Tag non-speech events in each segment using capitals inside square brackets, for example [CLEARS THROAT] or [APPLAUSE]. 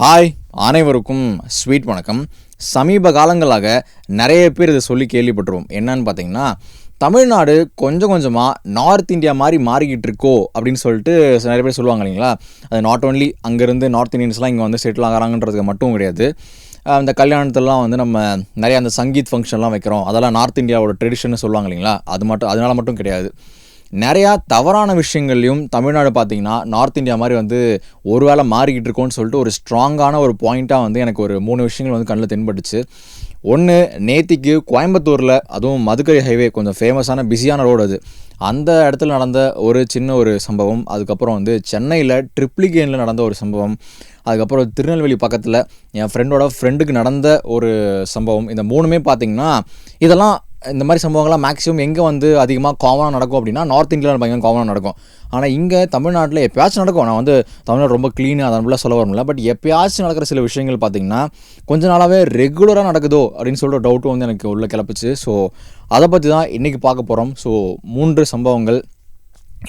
Hi அனைவருக்கும் sweet வணக்கம். சமீப காலங்களாக நிறைய பேர் இதை சொல்லி கேள்விப்பட்டுருவோம் என்னன்னு பார்த்தீங்கன்னா தமிழ்நாடு கொஞ்சம் கொஞ்சமாக நார்த் இந்தியா மாதிரி மாறிக்கிட்டு இருக்கோ அப்படின்னு சொல்லிட்டு நிறைய பேர் சொல்லுவாங்க இல்லைங்களா? அது நாட் ஓன்லி அங்கேருந்து நார்த் இந்தியன்ஸ்லாம் இங்கே வந்து செட்டில் ஆகிறாங்கன்றதுக்கு மட்டும் கிடையாது. அந்த இந்த கல்யாணத்துலலாம் வந்து நம்ம நிறைய அந்த சங்கீத் ஃபங்க்ஷன்லாம் வைக்கிறோம். அதெல்லாம் நார்த் இந்தியாவோட ட்ரெடிஷன் சொல்லுவாங்க இல்லைங்களா? அது மட்டும் அதனால மட்டும் கிடையாது. நிறையா தவறான விஷயங்கள்லையும் தமிழ்நாடு பார்த்திங்கன்னா நார்த் இந்தியா மாதிரி வந்து ஒரு வேளை மாறிக்கிட்டு இருக்கோன்னு சொல்லிட்டு ஒரு ஸ்ட்ராங்கான ஒரு பாயிண்ட்டாக வந்து எனக்கு ஒரு மூணு விஷயங்கள் வந்து கண்ணில் தென்பட்டுச்சு. ஒன்று நேத்திக்கு கோயம்புத்தூரில் அதுவும் மதுக்கரை ஹைவே கொஞ்சம் ஃபேமஸான பிஸியான ரோடு அது. அந்த இடத்துல நடந்த ஒரு சின்ன ஒரு சம்பவம் அதுக்கப்புறம் வந்து சென்னையில் ட்ரிப்ளிகேனில் நடந்த ஒரு சம்பவம் அதுக்கப்புறம் திருநெல்வேலி பக்கத்தில் என் ஃப்ரெண்டோட ஃப்ரெண்டுக்கு நடந்த ஒரு சம்பவம் இந்த மூணுமே பார்த்தீங்கன்னா இதெல்லாம் இந்த மாதிரி சம்பவங்கள்லாம் மேக்ஸிமம் எங்கே வந்து அதிகமாக காமனாக நடக்கும் அப்படின்னா நார்த் இந்தியாவில் பயங்கர காமனாக நடக்கும். ஆனால் இங்கே தமிழ்நாட்டில் எப்பயாச்சும் நடக்கும். நான் வந்து தமிழ்நாடு ரொம்ப க்ளீனாக அதெல்லாம் சொல்ல வரல பட் எப்பயாச்சும் நடக்கிற சில விஷயங்கள் பார்த்தீங்கன்னா கொஞ்ச நாளாகவே ரெகுலராக நடக்குதோ அப்படின்னு சொல்லிட்டு டவுட்டும் வந்து எனக்கு உள்ளே கிளப்பிச்சு. ஸோ அதை பற்றி தான் இன்றைக்கி பார்க்க போகிறோம் ஸோ மூன்று சம்பவங்கள்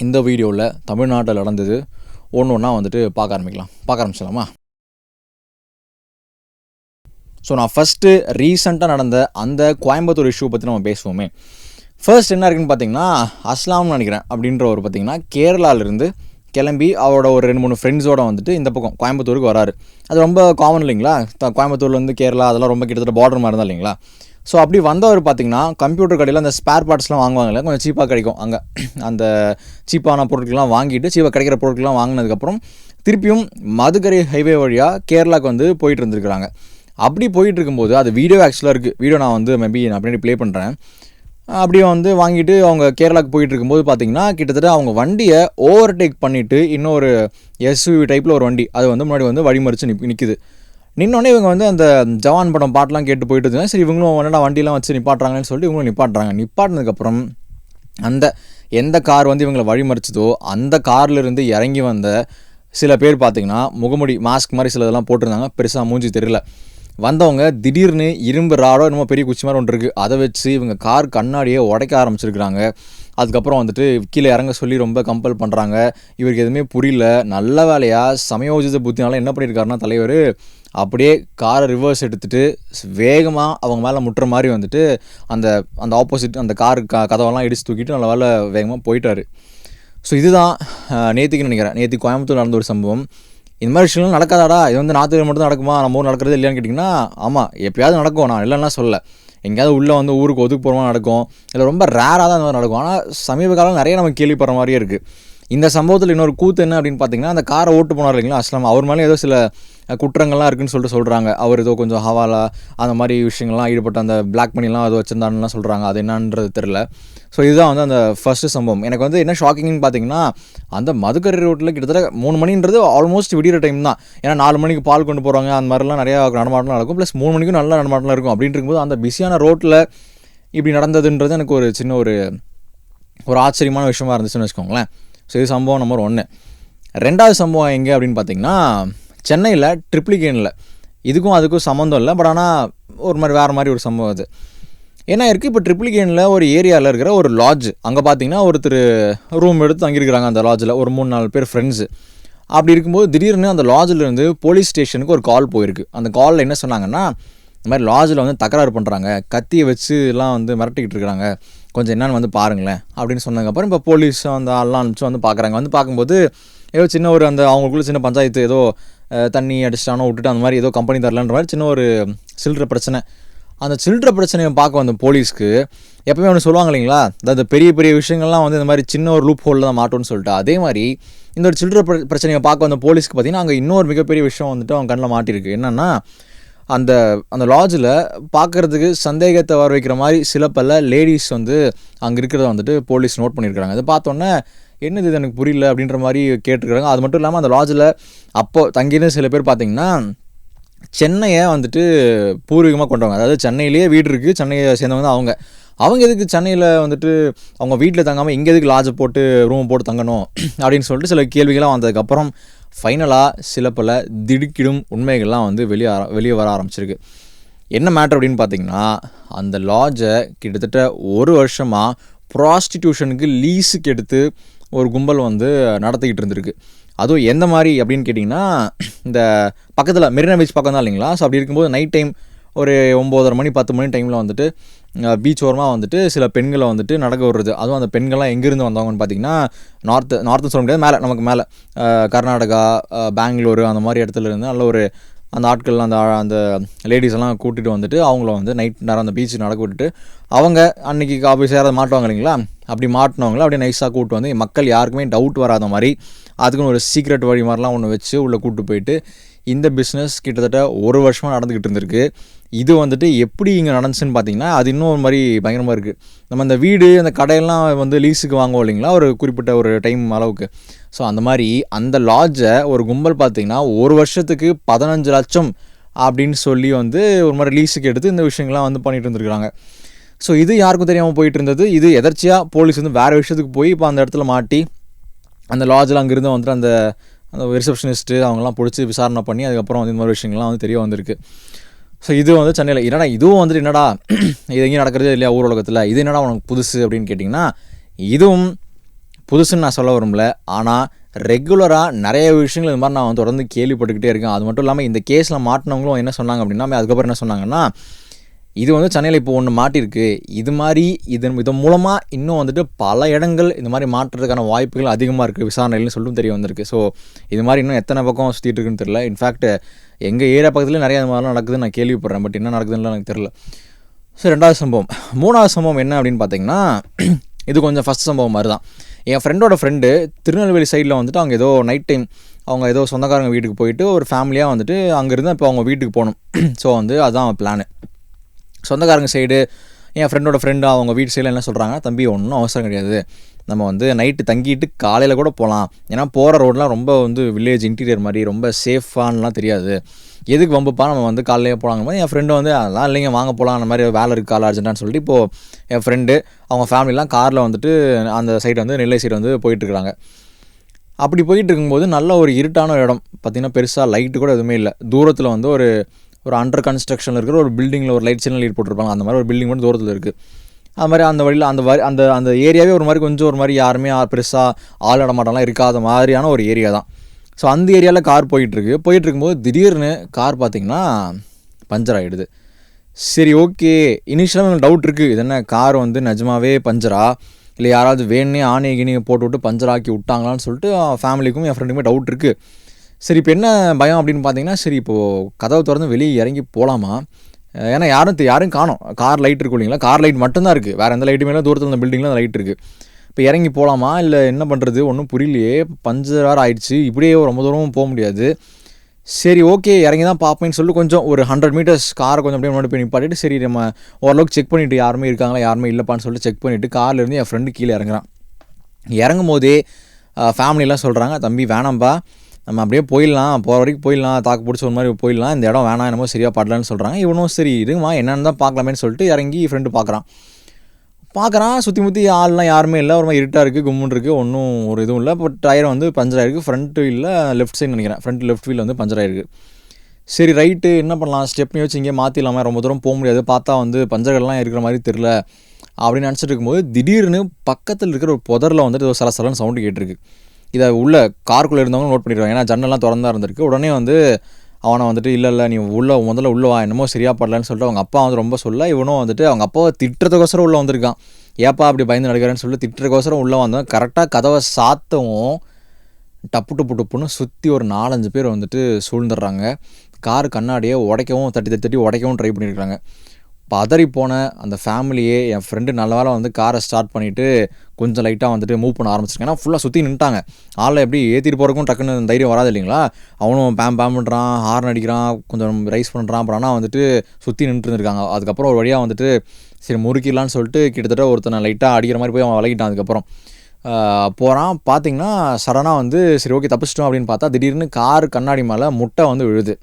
இந்த வீடியோவில் தமிழ்நாட்டில் நடந்தது. ஒன்று ஒன்றா வந்துட்டு பார்க்க ஆரம்பிக்கலாம். பார்க்க ஆரம்பிச்சலாமா ஸோ நான் ஃபஸ்ட்டு ரீசெண்டாக நடந்த அந்த கோயம்புத்தூர் இஷ்யூ பற்றி நம்ம பேசுவோமே. ஃபர்ஸ்ட் என்ன இருக்குன்னு பார்த்தீங்கன்னா அஸ்லாம்னு நினைக்கிறேன் அப்படின்ற ஒரு பார்த்தீங்கன்னா கேரளாவிலேருந்து கிளம்பி அவரோட ஒரு ரெண்டு மூணு ஃப்ரெண்ட்ஸோடு வந்துட்டு இந்த பக்கம் கோயம்புத்தூருக்கு வராரு. அது ரொம்ப காமன் இல்லைங்களா? கோயம்புத்தூர்லேருந்து கேரளா அதெல்லாம் ரொம்ப கிட்டத்தட்ட பார்டர் மாதிரி தான் இல்லைங்களா? ஸோ அப்படி வந்தவர் பார்த்தீங்கன்னா கம்ப்யூட்டர் கடையில் அந்த ஸ்பேர் பார்ட்ஸ்லாம் வாங்குவாங்கல்ல கொஞ்சம் சீப்பாக கிடைக்கும். அங்கே அந்த சீப்பான பொருட்கள்லாம் வாங்கிட்டு சீப்பாக கிடைக்கிற பொருட்கள்லாம் வாங்கினதுக்கப்புறம் திருப்பியும் மதுக்கரை ஹைவே வழியாக கேரளாவுக்கு வந்து போயிட்டு இருந்திருக்கிறாங்க. அப்படி போயிட்டு இருக்கும்போது அது வீடியோ ஆக்சுவலாக இருக்குது வீடியோ நான் வந்து மேபி நான் பின்னாடி ப்ளே பண்ணுறேன் அப்படியே வந்து வாங்கிட்டு அவங்க கேரளாவுக்கு போயிட்டு இருக்கும்போது பார்த்தீங்கன்னா கிட்டத்தட்ட அவங்க வண்டியை ஓவர்டேக் பண்ணிவிட்டு இன்னொரு எஸ்யூவி டைப்பில் ஒரு வண்டி அது வந்து முன்னாடி வந்து வழிமறிச்சு நிப் நிற்குது நின்னோடனே இவங்க வந்து அந்த ஜவான் படம் பாட்டெலாம் கேட்டு போயிட்டு இருந்தாங்க சரி இவங்களும் என்னடா வண்டியெலாம் வச்சு நிப்பாட்டுறாங்கன்னு சொல்லிட்டு இவங்களும் நிப்பாட்டுறாங்க. நிப்பாட்டினதுக்கப்புறம் அந்த எந்த கார் வந்து இவங்களை வழிமறிச்சதோ அந்த கார்லேருந்து இறங்கி வந்த சில பேர் பார்த்தீங்கன்னா முகமுடி மாஸ்க் மாதிரி சில இதெல்லாம் போட்டிருந்தாங்க. பெருசாக மூஞ்சி தெரியல. வந்தவங்க திடீர்னு இரும்பு ராடோ என்னமோ பெரிய குச்சி மாதிரி ஒன்று இருக்குது அதை வச்சு இவங்க கார் கண்ணாடியே உடைக்க ஆரம்பிச்சிருக்கிறாங்க. அதுக்கப்புறம் வந்துட்டு கீழே இறங்க சொல்லி ரொம்ப கம்பல் பண்ணுறாங்க இவருக்கு எதுவுமே புரியல. நல்ல வேலையாக சமயோஜித புத்தினால என்ன பண்ணியிருக்காருன்னா தலைவர் அப்படியே காரை ரிவர்ஸ் எடுத்துட்டு வேகமாக அவங்க மேலே முட்டுற மாதிரி வந்துட்டு அந்த அந்த ஆப்போசிட் அந்த கார் க கதவெல்லாம் இடிச்சு தூக்கிட்டு நல்ல வேலை வேகமாக போயிட்டார். ஸோ இதுதான் நேற்றுக்கு நினைக்கிறேன்? நேற்று கோயம்புத்தூர் நடந்த ஒரு சம்பவம். இந்த மாதிரி விஷயம்லாம் நடக்காதாடா? இது வந்து நாற்று மட்டும் நடக்குமா? நம்ம ஊர் நடக்கிறது இல்லையான்னு கேட்டிங்கன்னா ஆமாம் எப்பயாவது நடக்கும். நான் இல்லைன்னா சொல்ல எங்கேயாவது உள்ளே வந்து ஊருக்கு ஒதுக்கு போகிற மாதிரி நடக்கும். இல்லை ரொம்ப ரேராக தான் இந்த மாதிரி நடக்கும். ஆனால் சமீப காலம் நிறைய நம்ம கேள்விப்படுற மாதிரியே இருக்குது இந்த சம்பவத்தில் இன்னொரு கூத்து என்ன அப்படின்னு பார்த்தீங்கன்னா அந்த காரை ஓட்டு போனார் இல்லைங்களா அஸ்லாம். அவர் மேலே ஏதோ சில குற்றங்கள்லாம் இருக்குன்னு சொல்லிட்டு சொல்கிறாங்க அவர் ஏதோ கொஞ்சம் ஹவாலா அந்த மாதிரி விஷயங்கள்லாம் ஈடுபட்ட அந்த பிளாக் மணிலாம் ஏதோ வச்சிருந்தாருலாம் சொல்கிறாங்க அது என்னன்றது தெரில ஸோ இதுதான் வந்து அந்த ஃபர்ஸ்ட் சம்பவம். எனக்கு வந்து என்ன ஷாக்கிங்னு பார்த்தீங்கன்னா அந்த மதுக்கரை ரோட்டில் கிட்டத்தட்ட மூணு மணின்றது ஆல்மோஸ்ட் விடிகிற டைம் தான். ஏன்னா நாலு மணிக்கு பால் கொண்டு போகிறாங்க அந்த மாதிரிலாம் நிறையா நடமாட்டம்லாம் நடக்கும். ப்ளஸ் மூணு மணிக்கும் நல்ல நடமாட்டம்லாம் இருக்கும். அப்படின்ட்டு இருக்கும்போது அந்த பிஸியான ரோட்டில் இப்படி நடந்ததுன்றது எனக்கு ஒரு சின்ன ஒரு ஒரு ஆச்சரியமான விஷயமா இருந்துச்சுன்னு வச்சுக்கோங்களேன். ஸோ இது சம்பவம் நம்பர் ஒன்று ரெண்டாவது சம்பவம் எங்கே அப்படின்னு பார்த்தீங்கன்னா சென்னையில் ட்ரிப்ளிகேனில். இதுக்கும் அதுக்கும் சம்மந்தம் இல்லை பட் ஆனால் ஒரு மாதிரி வேறு மாதிரி ஒரு சம்பவம் அது. என்ன இருக்குது இப்போ ட்ரிப்ளிகேனில் ஒரு ஏரியாவில் இருக்கிற ஒரு லாட்ஜ் அங்கே பார்த்தீங்கன்னா ஒருத்தர் ரூம் எடுத்து தங்கியிருக்கிறாங்க அந்த லாட்ஜில் ஒரு மூணு நாலு பேர் ஃப்ரெண்ட்ஸு அப்படி இருக்கும்போது திடீர்னு அந்த லாட்ஜிலேருந்து போலீஸ் ஸ்டேஷனுக்கு ஒரு கால் போயிருக்கு. அந்த காலில் என்ன சொன்னாங்கன்னா இந்த மாதிரி லாட்ஜில் வந்து தகராறு பண்ணுறாங்க கத்தியை வச்சு எல்லாம் வந்து மிரட்டிக்கிட்டு இருக்கிறாங்க கொஞ்சம் என்னன்னு வந்து பாருங்களேன் அப்படின்னு சொன்னதுக்கப்புறம் இப்போ போலீஸ் அந்த ஆள்லாம் அனுப்பிச்சு வந்து பார்க்குறாங்க வந்து பார்க்கும்போது ஏதோ சின்ன ஒரு அந்த அவங்களுக்குள்ள சின்ன பஞ்சாயத்து ஏதோ தண்ணி அடிச்சிட்டானோ விட்டுட்டு அந்த மாதிரி ஏதோ கம்பெனி தரலன்ற மாதிரி சின்ன ஒரு சில்லற பிரச்சனை. அந்த சில்லற பிரச்சனையை பார்க்க வந்த போலீஸ்க்கு எப்பவுமே ஒன்று சொல்லுவாங்க இல்லைங்களா? அந்த பெரிய பெரிய விஷயங்கள்லாம் வந்து இந்த மாதிரி சின்ன ஒரு லூப் ஹோலில் தான் மாட்டோம்னு சொல்லிட்டு. அதே மாதிரி இந்த ஒரு சில்லற பிர- பிரச்சனையை பார்க்க வந்த போலீஸ்க்கு பார்த்தீங்கன்னா அங்கே இன்னொரு மிகப்பெரிய விஷயம் வந்துட்டு அவங்க கண்ணில் மாட்டியிருக்கு. என்னென்னா அந்த அந்த லாட்ஜில் பார்க்குறதுக்கு சந்தேகத்தை வர வைக்கிற மாதிரி சில பல லேடிஸ் வந்து அங்கே இருக்கிறத வந்துட்டு போலீஸ் நோட் பண்ணியிருக்காங்க அதை பார்த்தோன்னே என்னது இது எனக்கு புரியல? அப்படின்ற மாதிரி கேட்டிருக்காங்க அது மட்டும் இல்லாமல் அந்த லாட்ஜில் அப்போது தங்கியிருந்த சில பேர் பார்த்தீங்கன்னா சென்னையை வந்துட்டு பூர்வீகமாக கொண்டவங்க. அதாவது சென்னையிலேயே வீடு இருக்குது சென்னையை சேர்ந்தவங்க தான் அவங்க. அவங்க எதுக்கு சென்னையில் வந்துட்டு அவங்க வீட்டில் தங்காமல் இங்கே எதுக்கு லாட்ஜை போட்டு ரூம் போட்டு தங்கணும்? [CLEARS THROAT] அப்படின்னு சொல்லிட்டு சில கேள்விகள்லாம் வந்ததுக்கப்புறம் ஃபைனலாக சில பல திடுக்கிடும் உண்மைகள்லாம் வந்து வெளியே வெளியே வர ஆரம்பிச்சிருக்கு. என்ன மேட்ரு அப்படின்னு பார்த்தீங்கன்னா அந்த லாட்ஜை கிட்டத்தட்ட ஒரு வருஷமாக ப்ராஸ்டிடியூஷனுக்கு லீஸுக்கு எடுத்து ஒரு கும்பல் வந்து நடத்திக்கிட்டு இருந்திருக்கு. அதுவும் எந்த மாதிரி அப்படின்னு கேட்டிங்கன்னா இந்த பக்கத்தில் மெரினா பீச் பக்கம் தான் இல்லைங்களா? ஸோ அப்படி இருக்கும்போது நைட் டைம் ஒரு ஒம்போதரை மணி பத்து மணி டைமில் வந்துட்டு பீச் ஓரமாக வந்துட்டு சில பெண்களை வந்துட்டு நடக்க விடுறது. அதுவும் அந்த பெண்கள்லாம் எங்கேருந்து வந்தவங்கன்னு பார்த்தீங்கன்னா நார்த்து நார்த்து சொல்ல முடியாது மேலே நமக்கு மேலே. கர்நாடகா பெங்களூரு அந்த மாதிரி இடத்துல இருந்து நல்ல ஒரு அந்த ஆட்கள் அந்த அந்த லேடிஸ் எல்லாம் கூட்டிகிட்டு வந்துட்டு அவங்கள வந்து நைட் நேரம் அந்த பீச் நடக்க விட்டுட்டு அவங்க அன்னைக்கு ஆஃபீஸ் யாராவது மாட்டுவாங்க இல்லைங்களா? அப்படி மாட்டினவங்கள அப்படியே நைஸாக கூப்பிட்டு வந்து மக்கள் யாருக்குமே டவுட் வராத மாதிரி அதுக்குன்னு ஒரு சீக்ரெட் வழி மாதிரிலாம் ஒன்று வச்சு உள்ளே கூப்பிட்டு போயிட்டு இந்த பிஸ்னஸ் கிட்டத்தட்ட ஒரு வருஷமாக நடந்துக்கிட்டு இருந்திருக்கு. இது வந்துட்டு எப்படி இங்கே நடந்துச்சுன்னு பார்த்தீங்கன்னா அது இன்னும் ஒரு மாதிரி பயங்கரமாக இருக்குது நம்ம இந்த வீடு அந்த கடையெல்லாம் வந்து லீஸுக்கு வாங்குவோம் இல்லைங்களா? ஒரு குறிப்பிட்ட ஒரு டைம் அளவுக்கு. ஸோ அந்த மாதிரி அந்த லாட்ஜை ஒரு கும்பல் பார்த்தீங்கன்னா ஒரு வருஷத்துக்கு பதினஞ்சு லட்சம் அப்படின்னு சொல்லி வந்து ஒரு மாதிரி லீஸுக்கு எடுத்து இந்த விஷயங்கள்லாம் வந்து பண்ணிகிட்டு இருந்திருக்காங்க ஸோ இது யாருக்கும் தெரியாமல் போயிட்டு இருந்தது. இது எதர்ச்சியாக போலீஸ் வந்து வேறு விஷயத்துக்கு போய் இப்போ அந்த இடத்துல மாட்டி அந்த லாட்ஜில் அங்கேருந்து வந்துட்டு அந்த அந்த ரிசப்ஷனிஸ்ட்டு அவங்கெல்லாம் பிடிச்சி விசாரணை பண்ணி அதுக்கப்புறம் வந்து இந்த மாதிரி விஷயங்கள்லாம் வந்து தெரிய வந்திருக்கு. ஸோ இது வந்து சென்னையில் என்னடா இதுவும் வந்துட்டு என்னடா இது எங்கேயும் நடக்கிறதே இல்லையா ஊர் உலகத்தில்? இது என்னடா உனக்கு புதுசு அப்படின்னு கேட்டிங்கன்னா இதுவும் புதுசுன்னு நான் சொல்ல விரும்பல. ஆனால் ரெகுலராக நிறைய விஷயங்கள் இது மாதிரி நான் வந்து தொடர்ந்து கேள்விப்பட்டுக்கிட்டே இருக்கேன். அது மட்டும் இல்லாமல் இந்த கேஸில் மாட்டினவங்களும் என்ன சொன்னாங்க அப்படின்னா அதுக்கப்புறம் என்ன சொன்னாங்கன்னா இது வந்து சென்னையில் இப்போ ஒன்று மாட்டிருக்கு இது மாதிரி இதன் இதன் மூலமாக இன்னும் வந்துட்டு பல இடங்கள் இந்த மாதிரி மாற்றுறதுக்கான வாய்ப்புகள் அதிகமாக இருக்குது விசாரணைகள்னு சொல்லும் தெரிய வந்திருக்கு. ஸோ இது மாதிரி இன்னும் எத்தனை பக்கம் சுற்றிட்டு இருக்குன்னு தெரியல. இன்ஃபேக்ட் எங்கள் ஏரியா பக்கத்துலேயே நிறைய இது மாதிரிலாம் நடக்குதுன்னு நான் கேள்விப்படுறேன். பட் என்ன நடக்குதுன்னு எனக்கு தெரில ஸோ ரெண்டாவது சம்பவம். மூணாவது சம்பவம் என்ன அப்படின்னு பார்த்தீங்கன்னா [CLEARS THROAT] இது கொஞ்சம் ஃபஸ்ட் சம்பவம் மாதிரி தான். என் ஃப்ரெண்டோட ஃப்ரெண்டு திருநெல்வேலி சைடில் வந்துட்டு அவங்க ஏதோ நைட் டைம் அவங்க ஏதோ சொந்தக்காரங்க வீட்டுக்கு போயிட்டு ஒரு ஃபேமிலியாக வந்துட்டு அங்கேருந்து இப்போ அவங்க வீட்டுக்கு போகணும். [CLEARS THROAT] ஸோ வந்து அதுதான் பிளானு சொந்தக்காரங்க சைடு என் ஃப்ரெண்டோட ஃப்ரெண்டு அவங்க வீட்டு சைடில் என்ன சொல்கிறாங்க தம்பி ஒன்றும் அவசரம் கிடையாது. நம்ம வந்து நைட்டு தங்கிட்டு காலையில் கூட போகலாம் ஏன்னா போகிற ரோடெலாம் ரொம்ப வந்து வில்லேஜ் இன்டீரியர் மாதிரி ரொம்ப சேஃபானலாம் தெரியாது. எதுக்கு வம்புப்பா? நம்ம வந்து காலையிலே போகலாங்க போது என் ஃப்ரெண்டு வந்து அதெல்லாம் இல்லைங்க வாங்க போகலாம் அந்த மாதிரி வேலை இருக்குது காலை அர்ஜென்ட்டான்னு சொல்லிட்டு இப்போது என் ஃப்ரெண்டு அவங்க ஃபேமிலிலாம் காரில் வந்துட்டு அந்த சைடு வந்து நெல்லை சைடு வந்து போயிட்டுருக்குறாங்க அப்படி போயிட்டு இருக்கும்போது நல்ல ஒரு இருட்டான இடம். பார்த்திங்கன்னா பெருசாக லைட்டு கூட எதுவுமே இல்லை. தூரத்தில் வந்து ஒரு ஒரு அண்டர் கன்ஸ்ட்ரக்ஷனில் இருக்கிற ஒரு பில்டிங்கில் ஒரு லைட் சின்ன லைட் போட்டிருப்பாங்க. அந்த மாதிரி ஒரு பில்டிங் மட்டும் தூரத்தில் இருக்குது அது மாதிரி அந்த வழியில் அந்த வரி அந்த அந்த ஏரியாவே ஒரு மாதிரி கொஞ்சம் ஒரு மாதிரி யாருமே பெருசாக ஆள் நடமாட்டம்லாம் இருக்காத மாதிரியான ஒரு ஏரியா தான். ஸோ அந்த ஏரியாவில் கார் போயிட்டுருக்கு. போயிட்டு இருக்கும்போது திடீர்னு கார் பார்த்திங்கன்னா பஞ்சர் ஆகிடுது சரி ஓகே இனிஷியலாக எனக்கு டவுட் இருக்குது இது என்ன கார் வந்து நிஜமாவே பஞ்சரா இல்லை யாராவது வேணே ஆணையை கிணியை போட்டு விட்டு பஞ்சர் ஆக்கி விட்டாங்களான்னு சொல்லிட்டு ஃபேமிலிக்கும் என் ஃப்ரெண்டுக்குமே டவுட் இருக்குது சரி இப்போ என்ன பயம் அப்படின்னு பார்த்தீங்கன்னா சரி இப்போது கதவை திறந்து வெளியே இறங்கி போகலாமா ஏன்னா யாரும் யாரும் காணோம். கார் லைட் இருக்கும் இல்லைங்களா? கார் லைட் மட்டும்தான் இருக்குது வேறு எந்த லைட்டுமே இல்லை. தூரத்தில் இந்த பில்டிங்கில் அந்த லைட் இருக்குது இப்போ இறங்கி போகலாமா இல்லை என்ன பண்ணுறது ஒன்றும் புரியலையே. பஞ்சர் வேறு ஆயிடுச்சு. இப்படியே ரொம்ப தூரம் போக முடியாது. சரி ஓகே இறங்கி தான் பார்ப்பேன்னு சொல்லி கொஞ்சம் ஒரு ஹண்ட்ரட் மீட்டர்ஸ் காரை கொஞ்சம் அப்படியே முன்னாடி போய் நிப்பாட்டிட்டு சரி நம்ம ஓரளவுக்கு செக் பண்ணிவிட்டு யாருமே இருக்காங்களா யாருமே இல்லைப்பான்னு சொல்லிட்டு செக் பண்ணிவிட்டு கார்லேருந்து என் ஃப்ரெண்டு கீழே இறங்குறான். இறங்கும் போதே ஃபேமிலிலாம் சொல்கிறாங்க தம்பி வேணாம்பா. நம்ம அப்படியே போயிடலாம் போகிற வரைக்கும் போயிடலாம் தாக்கு பிடிச்ச ஒரு மாதிரி போயிடலாம். இந்த இடம் வேணாம் என்னமோ சரியாக படலன்னு சொல்கிறாங்க இவனும் சரி இதுமா என்னென்னு தான் பார்க்கலாமேன்னு சொல்லிட்டு இறங்கி ஃப்ரெண்டு பார்க்குறான். பார்க்குறான் சுற்றி முற்றி ஆள்லாம் யாருமே இல்லை. ஒரு மாதிரி இருட்டாக இருக்குது கும்முன்னு இருக்குது ஒன்றும் ஒரு இதுவும் இல்லை. பட் டயர் வந்து பஞ்சர் ஆயிருக்கு. ஃப்ரண்ட் வீலில் லெஃப்ட் சைடு நினைக்கிறேன். ஃப்ரண்ட் லெஃப்ட் வீல் வந்து பஞ்சர் ஆயிருக்கு. சரி ரைட்டு என்ன பண்ணலாம்? ஸ்டெப்னி வச்சு இங்கே மாற்றிடலாமா ரொம்ப தூரம் போக முடியாது. பார்த்தா வந்து பஞ்சர்கள்லாம் இருக்கிற மாதிரி தெரில அப்படின்னு நினச்சிட்டு இருக்கும்போது திடீர்னு பக்கத்தில் இருக்கிற ஒரு புதரில் வந்துட்டு ஏதோ சலசலன்னு சவுண்டு கேட்டிருக்கு. இதை உள்ள காருக்குள்ளே இருந்தவங்க நோட் பண்ணிடுவாங்க. ஏன்னா ஜன்னல்லாம் திறந்தா இருந்திருக்கு. உடனே வந்து அவனை வந்துட்டு இல்லை இல்லை நீ உள்ள முதல்ல உள்ள வா. என்னமோ சரியாக படலன்னு சொல்லிட்டு அவங்க அப்பா வந்து ரொம்ப சொல்ல இவனும் வந்துட்டு அவங்க அப்பாவை திட்டுறதுக்கோசரம் உள்ளே வந்திருக்கான். ஏப்பா அப்படி பயந்து நடக்கிறேன்னு சொல்லி திட்டுறதுக்கோசரம் உள்ளே வந்தோம் கரெக்டாக கதவை சாத்தவும் டப்பு டப்பு டப்புன்னு சுற்றி ஒரு நாலஞ்சு பேர் வந்துட்டு சூழ்ந்துடுறாங்க. கார் கண்ணாடியை உடைக்கவும் தட்டி தட்டி தட்டி உடைக்கவும் ட்ரை பண்ணியிருக்காங்க பதறி போன அந்த ஃபேமிலியே என் ஃப்ரெண்டு நல்ல வேலை வந்து காரை ஸ்டார்ட் பண்ணிவிட்டு கொஞ்சம் லைட்டாக வந்துட்டு மூவ் பண்ண ஆரம்பிச்சிருக்கேன் ஏன்னா ஃபுல்லாக சுற்றி நின்ட்டாங்க ஆளில் எப்படி ஏற்றிட்டு போகிறக்கும் டக்குன்னு தைரியம் வராது இல்லைங்களா? அவனும் பேம் பேம் பண்ணுறான் ஹார்ன் அடிக்கிறான் கொஞ்சம் ரைஸ் பண்ணுறான் அப்புறம் ஆனால் வந்துட்டு சுற்றி நின்றுருந்துருக்காங்க அதுக்கப்புறம் ஒரு வழியாக வந்துட்டு சரி முறுக்கிடலான்னு சொல்லிட்டு கிட்டத்தட்ட ஒருத்தனை லைட்டாக அடிக்கிற மாதிரி போய் அவன் விளக்கிட்டான் அதுக்கப்புறம். போகிறான் பார்த்தீங்கன்னா சடனாக வந்து சரி ஓகே தப்பிச்சிட்டோம் அப்படின்னு பார்த்தா திடீர்னு கார் கண்ணாடி மேலே முட்டை வந்து விழுது.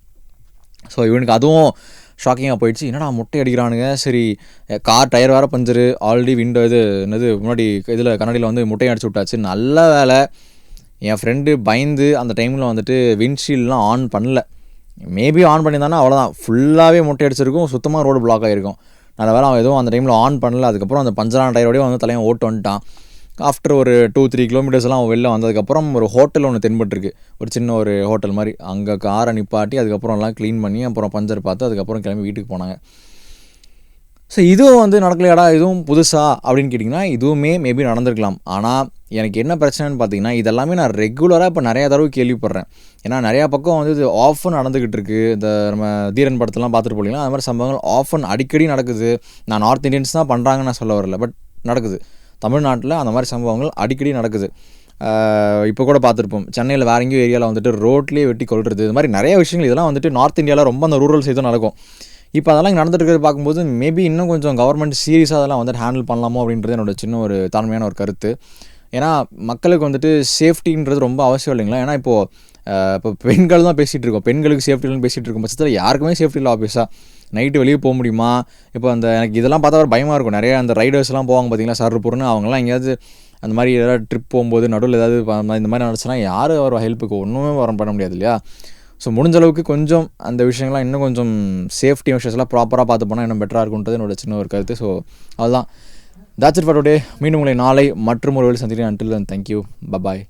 ஸோ இவனுக்கு அதுவும் ஷாக்கிங்காக போயிடுச்சு. என்னடா முட்டை அடிக்கிறானுங்க? சரி கார் டயர் வேறு பஞ்சரு. ஆல்ரெடி விண்டோ இது என்னது முன்னாடி இதில் கண்ணாடியில் வந்து முட்டையை அடிச்சு விட்டாச்சு. நல்ல வேலை. என் ஃப்ரெண்டு பயந்து அந்த டைமில் வந்துட்டு விண்ட்ஷீல்ட்லாம் ஆன் பண்ணல. மேபி ஆன் பண்ணியிருந்தானா அவ்வளோதான் ஃபுல்லாகவே முட்டை அடிச்சிருக்கும். சுத்தமாக ரோடு பிளாக் ஆகிருக்கும் நல்ல வேலை அவன் எதுவும் அந்த டைமில் ஆன் பண்ணல. அதுக்கப்புறம் அந்த பஞ்சரான டயரோடய வந்து தலையை ஓட்டு வந்துட்டான். ஆஃப்டர் ஒரு டூ த்ரீ கிலோமீட்டர்ஸ்லாம் வெளில வந்ததுக்கப்புறம் ஒரு ஹோட்டல் ஒன்று தென்பட்டுருக்கு. ஒரு சின்ன ஒரு ஹோட்டல் மாதிரி. அங்கே காரை நிப்பாட்டி அதுக்கப்புறம் எல்லாம் க்ளீன் பண்ணி அப்புறம் பஞ்சர் பார்த்து அதுக்கப்புறம் கிளம்பி வீட்டுக்கு போனாங்க. ஸோ இதுவும் வந்து நடக்கலையாடா? இதுவும் புதுசா? அப்படின்னு கேட்டிங்கன்னா இதுவுமே மேபி நடந்திருக்கலாம். ஆனால் எனக்கு என்ன பிரச்சனைன்னு பார்த்தீங்கன்னா இதெல்லாமே நான் ரெகுலராக இப்போ நிறையா தடவை கேள்விப்படுறேன். ஏன்னா நிறையா பக்கம் வந்து இது ஆஃபன் நடந்துக்கிட்டு இருக்கு. இந்த நம்ம தீரன் படத்தெல்லாம் பார்த்துட்டு போலீங்கன்னா அது மாதிரி சம்பவங்கள் ஆஃபன் அடிக்கடி நடக்குது. நான் நார்த் இந்தியன்ஸ் தான் பண்ணுறாங்கன்னு நான் சொல்ல வரல பட் நடக்குது. தமிழ்நாட்டில் அந்த மாதிரி சம்பவங்கள் அடிக்கடி நடக்குது. இப்போ கூட பார்த்துருப்போம் சென்னையில் வேற எங்கேயோ ஏரியாவில் வந்துட்டு ரோட்லேயே வெட்டி கொள்வது இது மாதிரி நிறைய விஷயங்கள். இதெல்லாம் வந்துட்டு நார்த் இந்தியாவில் ரொம்ப அந்த ரூரல் சைடும் நடக்கும். இப்போ அதெல்லாம் இங்கே நடந்துட்டு இருக்கிறது பார்க்கும்போது மேபி இன்னும் கொஞ்சம் கவர்மெண்ட் சீரியஸாக அதெல்லாம் வந்துட்டு ஹேண்டில் பண்ணலாமோ அப்படின்றது என்னோட சின்ன ஒரு தாழ்மையான ஒரு கருத்து. ஏன்னா மக்களுக்கு வந்துட்டு சேஃப்டின்றது ரொம்ப அவசியம் இல்லைங்களா? ஏன்னா இப்போது இப்போ பெண்கள் தான் பேசிகிட்டு இருக்கோம். பெண்களுக்கு சேஃப்டிலாம் பேசிகிட்டு இருக்கும் பட்சத்தில் யாருக்குமே சேஃப்டி இல்லை ஆஃபீஸாக நைட்டு வெளியே போக முடியுமா? இப்போ அந்த எனக்கு இதெல்லாம் பார்த்தா ஒரு பயமாக இருக்கும். நிறைய அந்த ரைடர்ஸ்லாம் போவாங்க பார்த்தீங்களா சார் பொருன்னு அவங்கலாம் எங்கேயாவது அந்த மாதிரி ஏதாவது ட்ரிப் போகும்போது நடுவில் ஏதாவது இந்த மாதிரி நடந்துச்சுன்னா யார் அவர் ஹெல்ப்புக்கு ஒன்றுமே வர பண்ண முடியாது இல்லையா? ஸோ முடிஞ்ச அளவுக்கு கொஞ்சம் அந்த விஷயங்கள்லாம் இன்னும் கொஞ்சம் சேஃப்டி மெஷர்ஸ்லாம் ப்ராப்பராக பார்த்து போனால் இன்னும் பெட்டராக இருக்குன்றது என்னோட சின்ன ஒரு கருத்து. ஸோ அதுதான் தாட்ஸ் இட் ஃபார் டுடே மீண்டும் உங்களை நாளை மற்றும் ஒரு வேலை சந்திக்கிறேன் அன்டில் தேங்க்யூ பபாய்